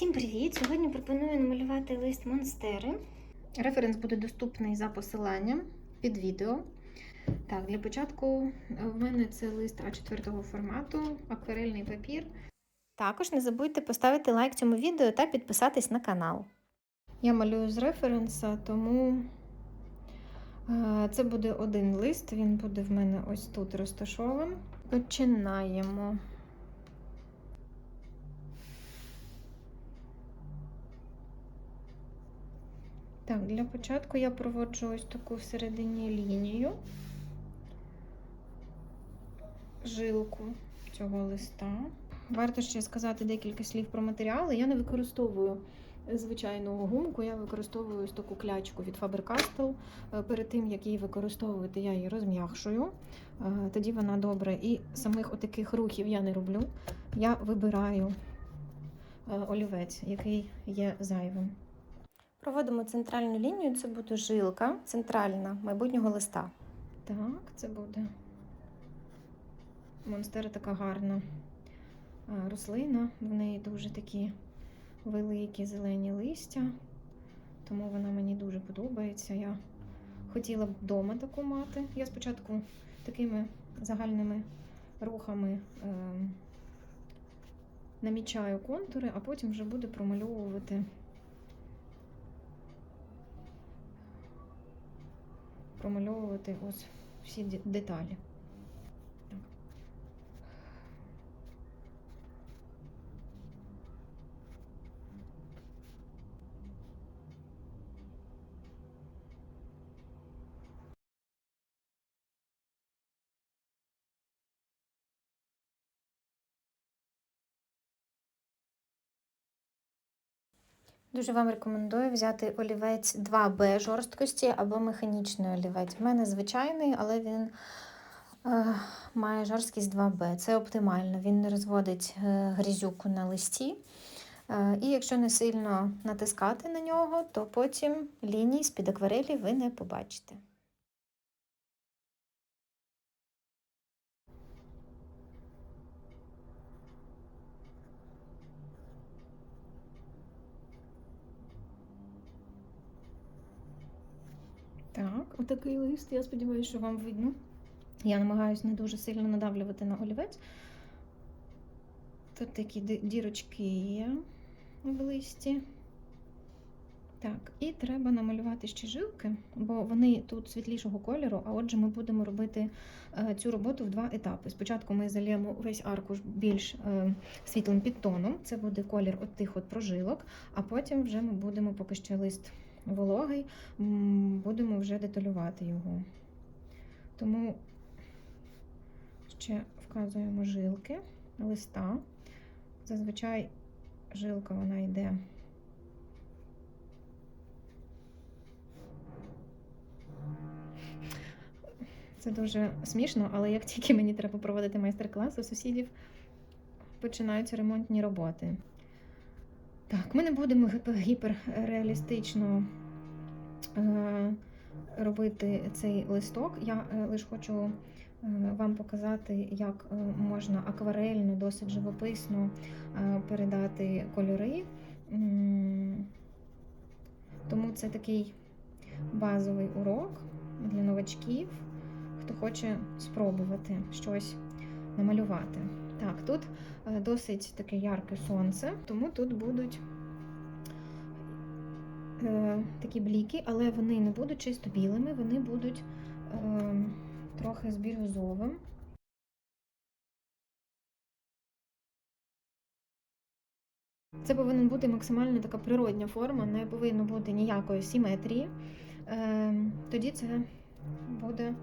Всім привіт! Сьогодні пропоную намалювати лист Монстери. Референс буде доступний за посиланням під відео. Так, для початку е, в мене це лист А4 формату, акварельний папір. Також не забудьте поставити лайк цьому відео та підписатись на канал. Я малюю з референса, тому е, це буде один лист, він буде в мене ось тут розташований. Починаємо. Так, для початку я проводжу ось таку всередині лінію, жилку цього листа. Варто ще сказати декілька слів про матеріали. Я не використовую звичайну гумку, я використовую ось таку клячку від Faber-Castell. Е, Перед тим, як її використовувати, я її розм'якшую. Е, Тоді вона добре. І самих отаких рухів я не роблю. Я вибираю е, олівець, який є зайвим. Проводимо центральну лінію, це буде жилка центральна майбутнього листа. Так, це буде монстера така гарна рослина. В неї дуже такі великі зелені листя, тому вона мені дуже подобається. Я хотіла б вдома таку мати. Я спочатку такими загальними рухами е, намічаю контури, а потім вже буду промальовувати. Промальовувати ось всі де- деталі. Дуже вам рекомендую взяти олівець 2Б жорсткості або механічний олівець. У мене звичайний, але він е, має жорсткість 2Б. Це оптимально. Він не розводить е, грізюку на листі. Е, і якщо не сильно натискати на нього, то потім ліній з-під акварелі ви не побачите. Так, отакий лист. Я сподіваюся, що вам видно. Я намагаюся не дуже сильно надавлювати на олівець. Тут такі дірочки є в листі. Так, і треба намалювати ще жилки, бо вони тут світлішого кольору, а отже, ми будемо робити е, цю роботу в два етапи. Спочатку ми зальємо весь аркуш більш е, світлим підтоном, це буде колір от тих от прожилок, а потім вже ми будемо, поки ще лист вологий, будемо вже деталювати його. Тому ще вказуємо жилки листа. Зазвичай жилка вона йде. Це дуже смішно, але як тільки мені треба проводити майстер-клас, у сусідів починаються ремонтні роботи. Так, ми не будемо гіперреалістично е, робити цей листок. Я е, лише хочу е, вам показати, як можна акварельно, досить живописно передати кольори. Тому це такий базовий урок для новачків, хто хоче спробувати щось намалювати. Так, тут е, досить таке ярке сонце, тому тут будуть е, такі бліки, але вони не будуть чисто білими, вони будуть е, трохи з бірюзовим. Це повинна бути максимально така природня форма, не повинно бути ніякої симетрії. Е, тоді це буде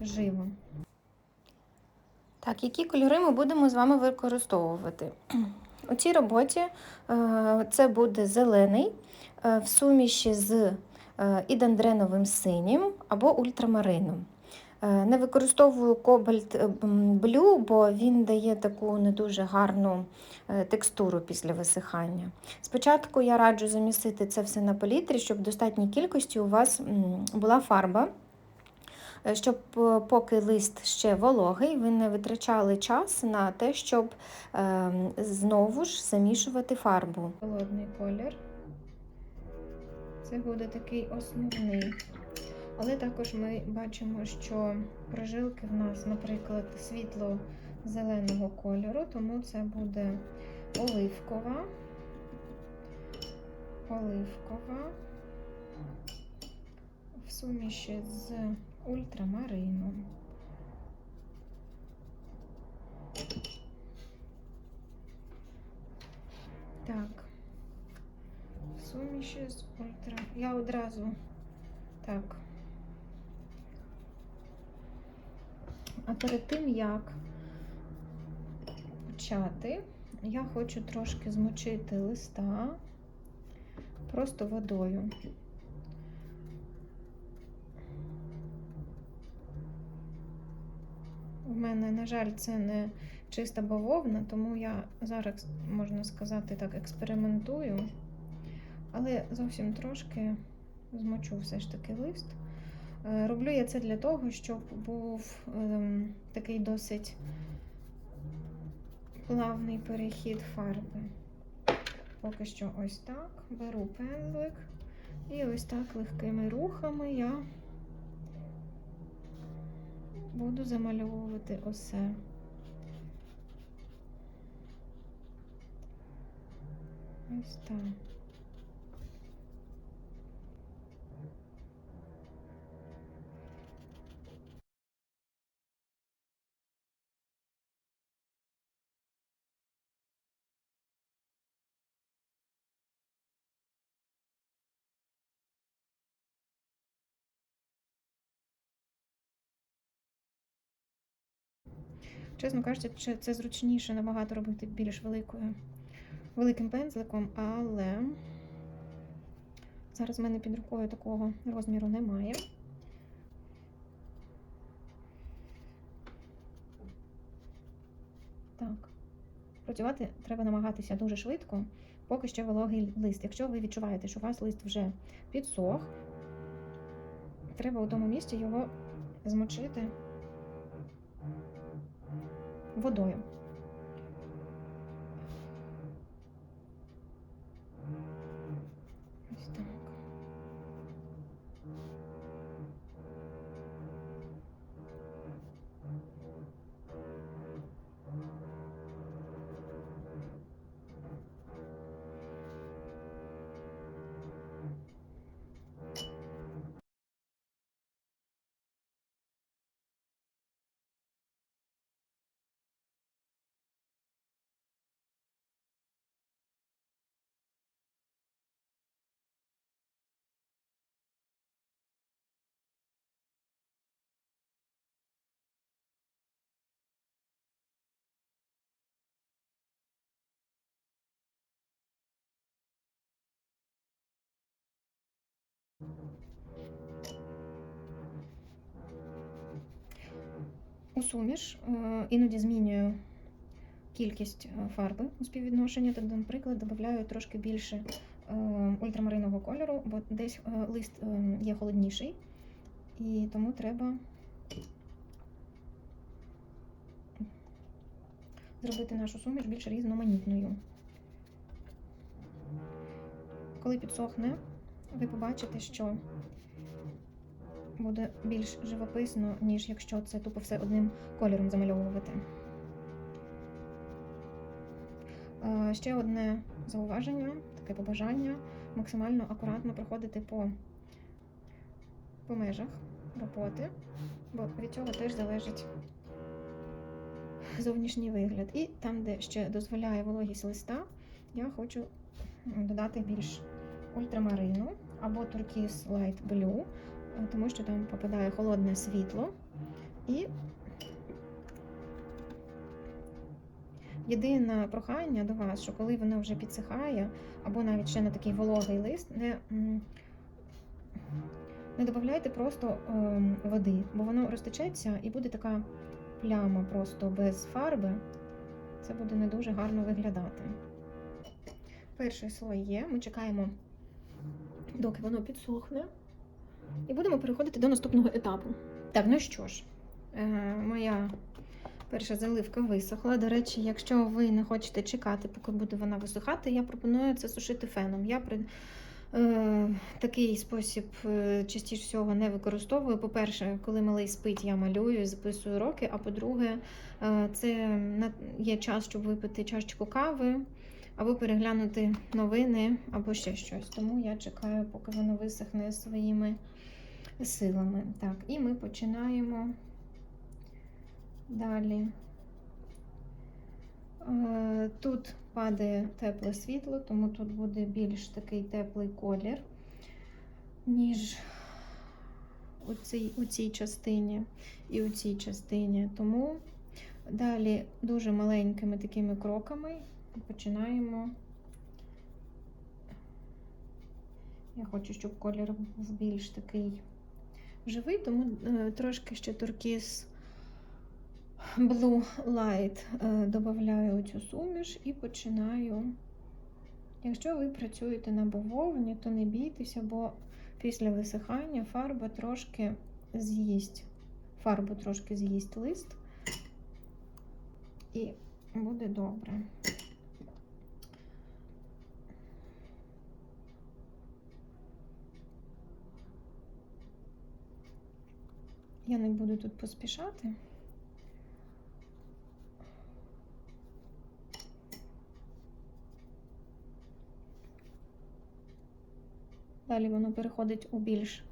живо. Так, які кольори ми будемо з вами використовувати? У цій роботі е, це буде зелений е, в суміші з е, ідандреновим синім або ультрамарином. Не використовую кобальт блю, бо він дає таку не дуже гарну текстуру після висихання. Спочатку я раджу замісити це все на палітрі, щоб в достатній кількості у вас була фарба. Е, щоб е, поки лист ще вологий, ви не витрачали час на те, щоб е, знову ж замішувати фарбу. Холодний колір. Це буде такий основний. Але також ми бачимо, що прожилки в нас, наприклад, світло-зеленого кольору, тому це буде оливкова. Оливкова в суміші з ультрамарином. Так. Суміші з ультра. Я одразу так. А перед тим як почати, я хочу трошки змочити листа просто водою. Мене, на жаль, це не чиста бавовна, тому я зараз, можна сказати так, експериментую, але зовсім трошки змочу все ж таки лист. Е, Роблю я це для того, щоб був ем, такий досить плавний перехід фарби. Поки що ось так. Беру пензлик і ось так легкими рухами я буду замальовувати усе. Ось так. Чесно кажучи, чи це зручніше набагато робити більш великою, великим пензликом, але зараз в мене під рукою такого розміру немає. Так. Працювати треба намагатися дуже швидко, поки ще вологий лист. Якщо ви відчуваєте, що у вас лист вже підсох, треба у тому місці його змочити водою. Суміш е, іноді змінюю кількість е, фарби у співвідношенні. Тобто, наприклад, додаю трошки більше е, ультрамаринового кольору, бо десь лист є холодніший, і тому треба зробити нашу суміш більш різноманітною. Коли підсохне, ви побачите, що буде більш живописно, ніж якщо це тупо все одним кольором замальовувати. Ще одне зауваження, таке побажання максимально акуратно проходити по, по межах роботи, бо від цього теж залежить зовнішній вигляд. І там, де ще дозволяє вологість листа, я хочу додати більш ультрамарину або туркіз Light Blue, тому що там попадає холодне світло. І єдине прохання до вас, що коли воно вже підсихає, або навіть ще на такий вологий лист, не, не додавайте просто ем, води, бо воно розтечеться і буде така пляма просто без фарби. Це буде не дуже гарно виглядати. Перший слой є, ми чекаємо, доки воно підсохне, і будемо переходити до наступного етапу. Так, ну що ж, е, моя перша заливка висохла. До речі, якщо ви не хочете чекати, поки буде вона висухати, я пропоную це сушити феном. Я при е, такий спосіб е, частіше всього не використовую. По-перше, коли малий спить, я малюю, записую уроки. А по-друге, це є час, щоб випити чашечку кави. Або переглянути новини, або ще щось. Тому я чекаю, поки воно висохне своїми силами. Так, і ми починаємо далі. Е, Тут падає тепле світло, тому тут буде більш такий теплий колір, ніж у цій, у цій частині і у цій частині. Тому далі дуже маленькими такими кроками починаємо. Я хочу, щоб колір був більш такий живий, тому е, трошки ще туркіз Blue Light е, додаю цю суміш і починаю. Якщо ви працюєте на бавовні, то не бійтеся, бо після висихання фарба трошки з'їсть. Фарбу трошки з'їсть лист і буде добре. Я не буду тут поспішати. Далі воно переходить у більш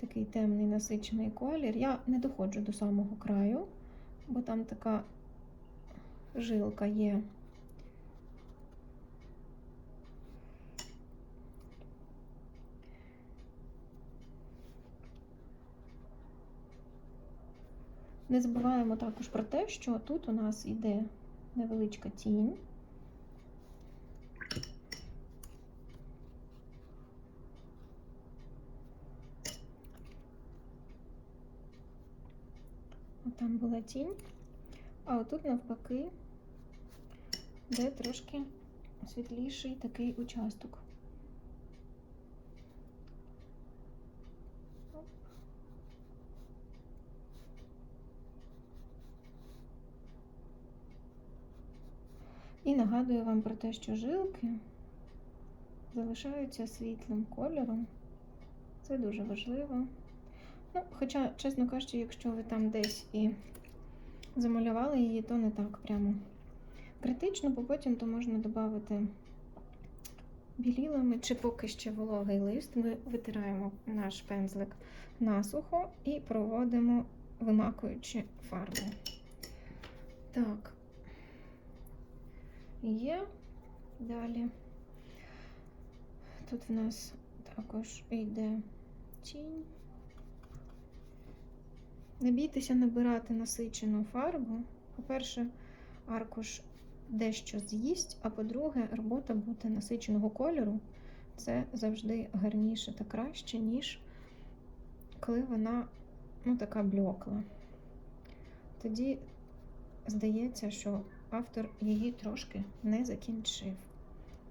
такий темний насичений колір. Я не доходжу до самого краю, бо там така жилка є. Не забуваємо також про те, що тут у нас йде невеличка тінь. Там була тінь, а отут навпаки, де трошки світліший такий участок. І нагадую вам про те, що жилки залишаються світлим кольором. Це дуже важливо. Ну, хоча, чесно кажучи, якщо ви там десь і замалювали її, то не так прямо критично, бо потім то можна додати білілами чи поки ще вологий лист. Ми витираємо наш пензлик насухо і проводимо, вимакуючи фарбу. Так, є. Далі. Тут в нас також йде тінь. Не бійтеся набирати насичену фарбу. По-перше, аркуш дещо з'їсть, а по-друге, робота буде насиченого кольору. Це завжди гарніше та краще, ніж коли вона ну, така блекла. Тоді здається, що автор її трошки не закінчив.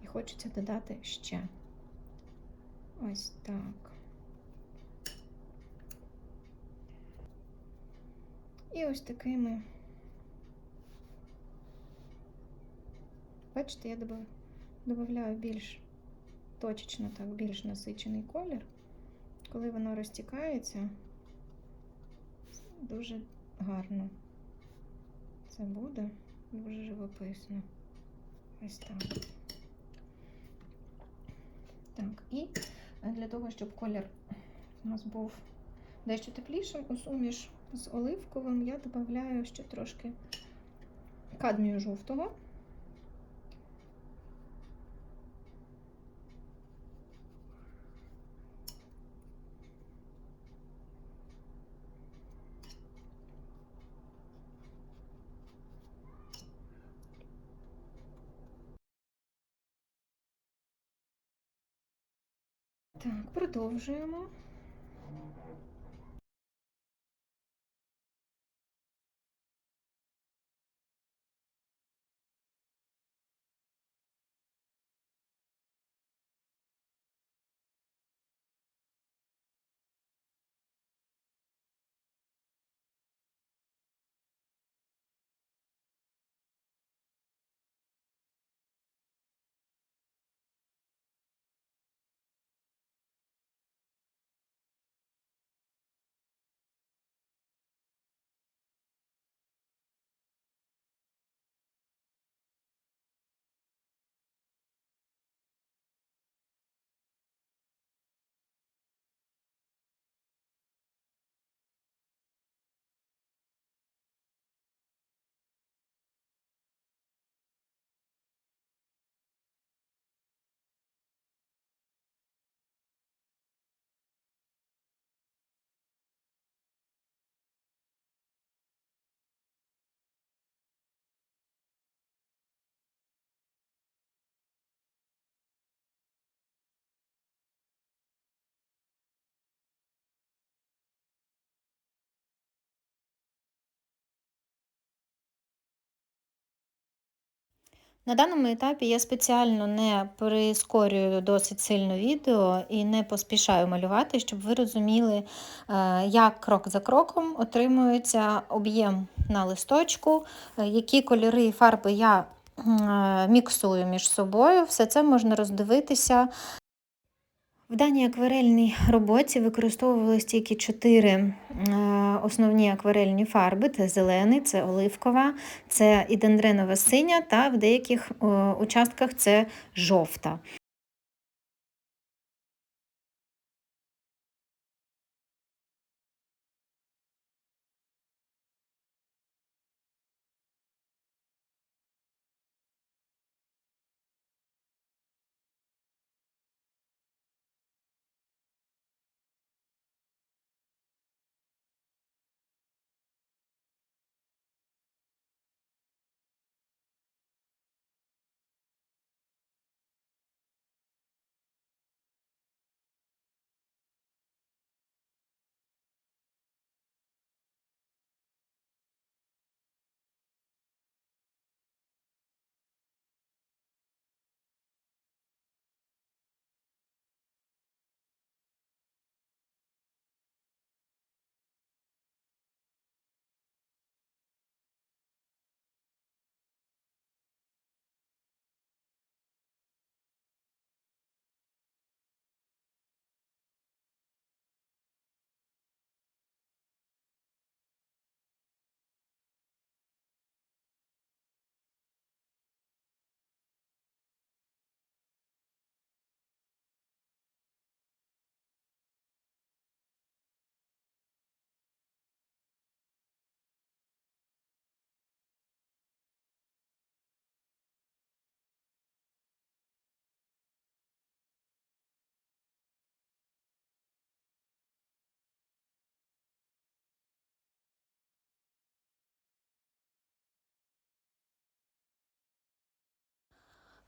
І хочеться додати ще. Ось так. І ось такими. Бачите, я додаю більш точечно, так, більш насичений колір. Коли воно розтікається, дуже гарно це буде, дуже живописно. Ось так. Так, і для того, щоб колір у нас був дещо теплішим, у суміш з оливковим я додаю ще трошки кадмію жовтого. Так, продовжуємо. На даному етапі я спеціально не прискорюю досить сильно відео і не поспішаю малювати, щоб ви розуміли, е, як крок за кроком отримується об'єм на листочку, е, які кольори і фарби я е, міксую між собою. Все це можна роздивитися в даній акварельній роботі використовувались тільки чотири е, основні акварельні фарби: це зелений, це оливкова, це ідендренова синя, та в деяких е, участках це жовта.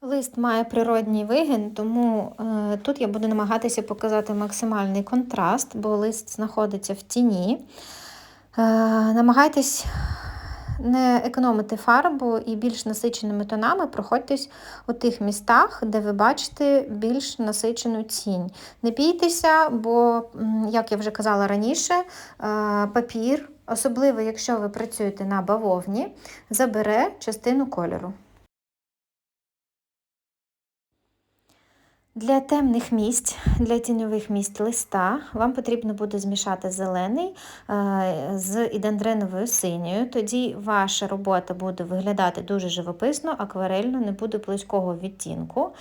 Лист має природній вигін, тому е, тут я буду намагатися показати максимальний контраст, бо лист знаходиться в тіні. Е, намагайтесь не економити фарбу і більш насиченими тонами проходьтесь у тих містах, де ви бачите більш насичену тінь. Не бійтеся, бо, як я вже казала раніше, е, папір, особливо якщо ви працюєте на бавовні, забере частину кольору. Для темних місць, для тіньових місць листа вам потрібно буде змішати зелений е, з ідендреновою синьою. Тоді ваша робота буде виглядати дуже живописно, акварельно, не буде близького відтінку.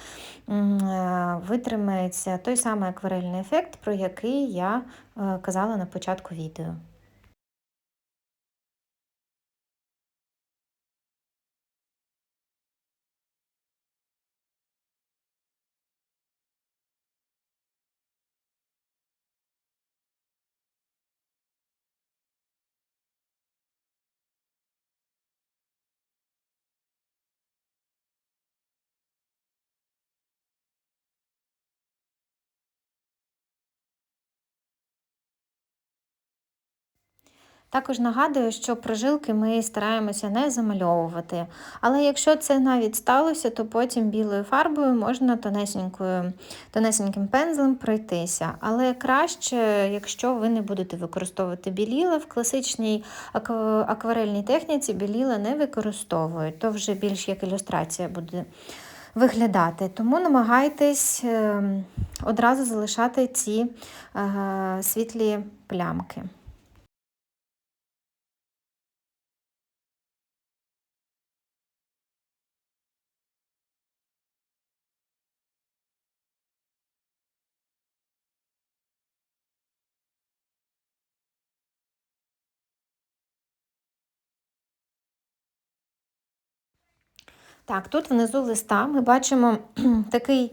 Е, витримається той самий акварельний ефект, про який я е, казала на початку відео. Також нагадую, що прожилки ми стараємося не замальовувати. Але якщо це навіть сталося, то потім білою фарбою можна тонесенькою, тонесеньким пензлем пройтися. Але краще, якщо ви не будете використовувати біліла, в класичній акварельній техніці біліла не використовують, то вже більш як ілюстрація буде. Виглядати, тому намагайтесь ем, одразу залишати ці е, світлі плямки. Так, тут внизу листа ми бачимо такий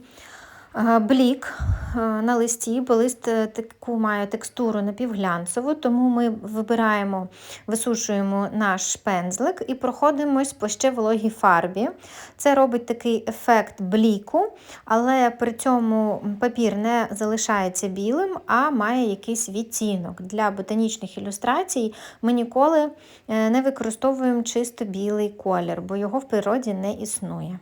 блік е, на листі, бо лист е, таку має текстуру напівглянцеву, тому ми вибираємо, висушуємо наш пензлик і проходимось по ще вологій фарбі. Це робить такий ефект бліку, але при цьому папір не залишається білим, а має якийсь відтінок. Для ботанічних ілюстрацій ми ніколи не використовуємо чисто білий колір, бо його в природі не існує.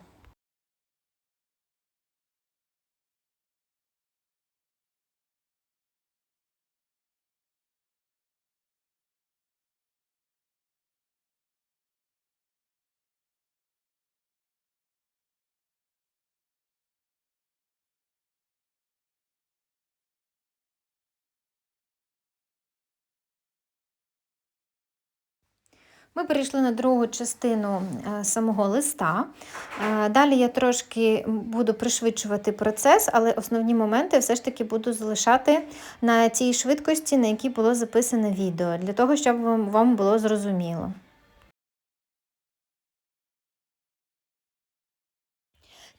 Ми перейшли на другу частину е, самого листа. Е, Далі я трошки буду пришвидшувати процес, але основні моменти все ж таки буду залишати на тій швидкості, на якій було записане відео, для того, щоб вам- вам було зрозуміло.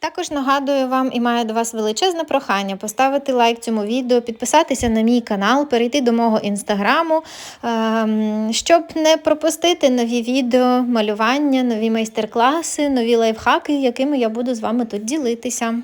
Також нагадую вам і маю до вас величезне прохання поставити лайк цьому відео, підписатися на мій канал, перейти до мого інстаграму, ем, щоб не пропустити нові відео, малювання, нові майстер-класи, нові лайфхаки, якими я буду з вами тут ділитися.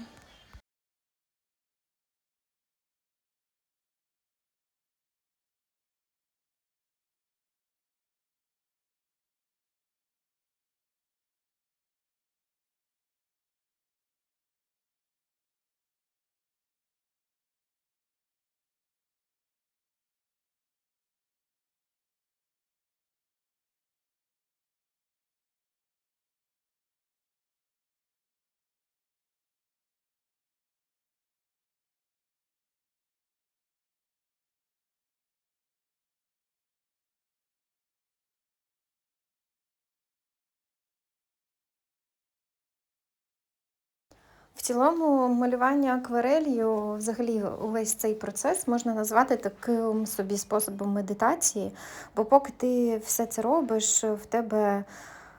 В цілому малювання акварелью, взагалі увесь цей процес можна назвати таким собі способом медитації, бо поки ти все це робиш, в тебе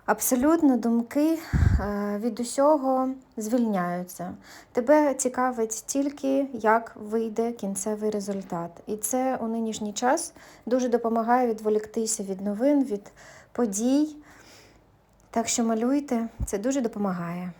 абсолютно думки е, від усього звільняються. Тебе цікавить тільки, як вийде кінцевий результат. І це у нинішній час дуже допомагає відволіктися від новин, від подій. Так що малюйте, це дуже допомагає.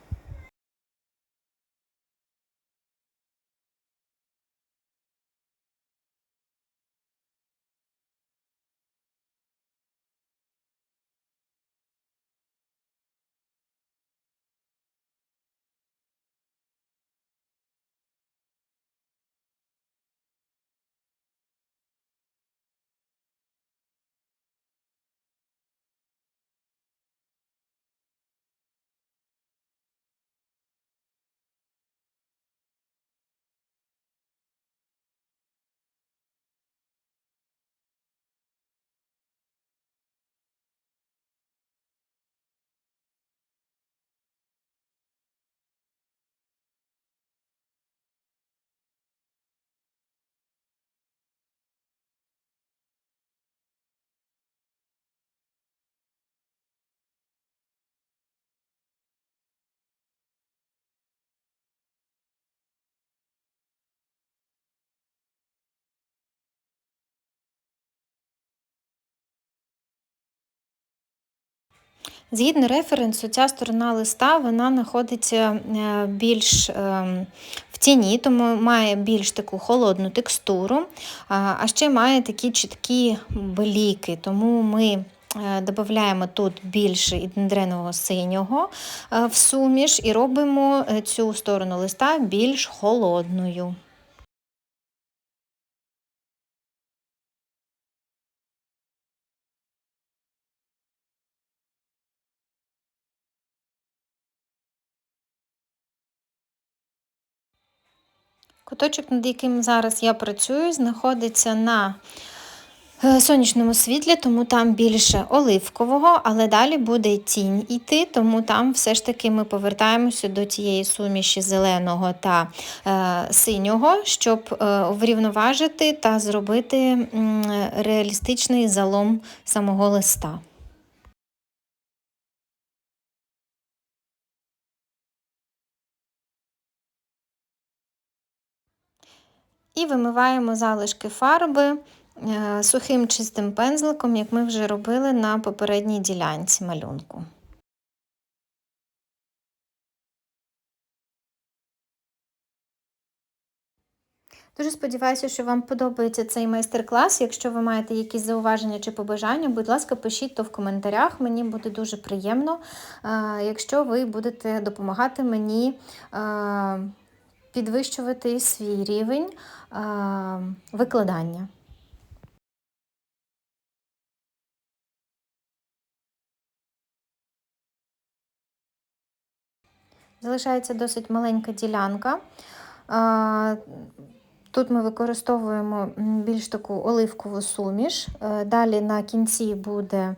Згідно референсу, ця сторона листа вона знаходиться е, більш ем, в тіні, тому має більш таку холодну текстуру, а ще має такі чіткі бліки, тому ми додаємо тут більше індренового синього е, в суміш і робимо е, цю сторону листа більш холодною. Куточок, над яким зараз я працюю, знаходиться на е, сонячному світлі, тому там більше оливкового, але далі буде тінь йти, тому там все ж таки ми повертаємося до тієї суміші зеленого та е, синього, щоб е, врівноважити та зробити м, реалістичний залом самого листа. І вимиваємо залишки фарби е, сухим чистим пензликом, як ми вже робили на попередній ділянці малюнку. Дуже сподіваюся, що вам подобається цей майстер-клас. Якщо ви маєте якісь зауваження чи побажання, будь ласка, пишіть то в коментарях, мені буде дуже приємно, е, якщо ви будете допомагати мені підвищувати свій рівень викладання. Залишається досить маленька ділянка. Тут ми використовуємо більш таку оливкову суміш. Е, Далі на кінці буде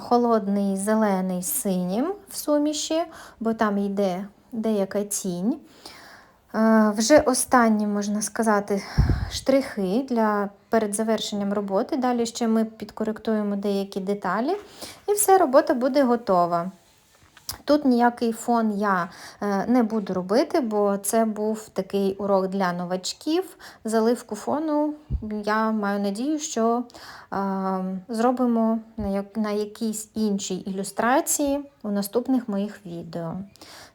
холодний зелений синім в суміші, бо там йде деяка тінь. Е, Вже останні, можна сказати, штрихи для перед завершенням роботи. Далі ще ми підкоректуємо деякі деталі, і все, робота буде готова. Тут ніякий фон я е, не буду робити, бо це був такий урок для новачків. Заливку фону я маю надію, що е, зробимо на, як, на якійсь іншій ілюстрації у наступних моїх відео.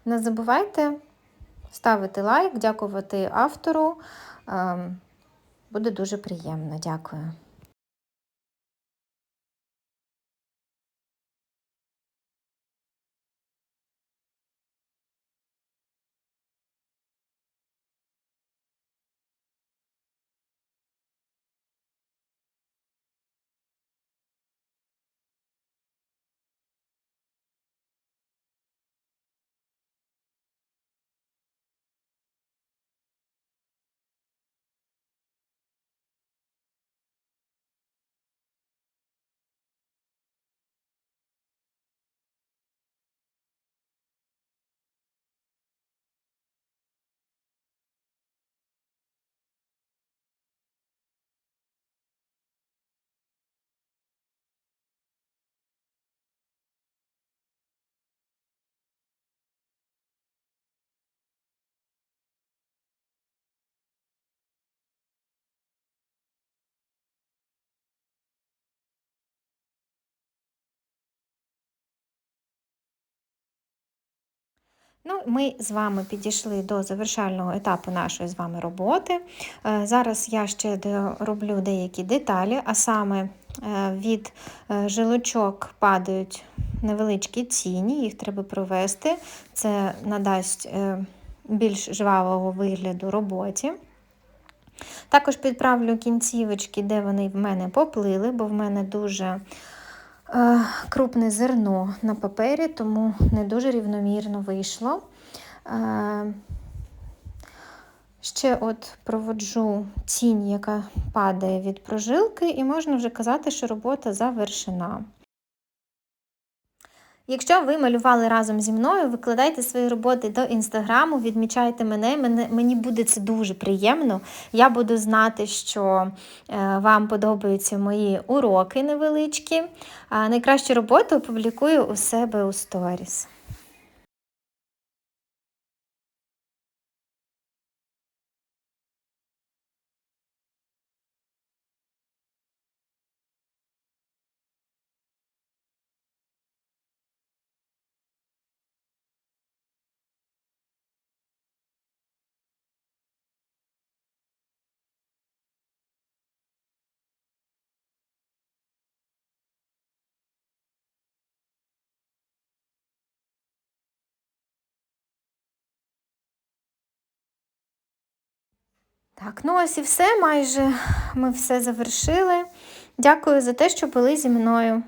Не забувайте ставити лайк, дякувати автору. Е, буде дуже приємно. Дякую. Ну, ми з вами підійшли до завершального етапу нашої з вами роботи. Е, Зараз я ще роблю деякі деталі, а саме е, від е, жилочок падають невеличкі тіні, їх треба провести. Це надасть більш жвавого вигляду роботі. Також підправлю кінцівочки, де вони в мене поплили, бо в мене дуже крупне зерно на папері, тому не дуже рівномірно вийшло. Е, ще от проводжу тінь, яка падає від прожилки, і можна вже казати, що робота завершена. Якщо ви малювали разом зі мною, викладайте свої роботи до інстаграму, відмічайте мене. Мені буде це дуже приємно. Я буду знати, що е, вам подобаються мої уроки невеличкі. Найкращу роботу опублікую у себе у сторіс. Так, ну ось і все. Майже ми все завершили. Дякую за те, що були зі мною.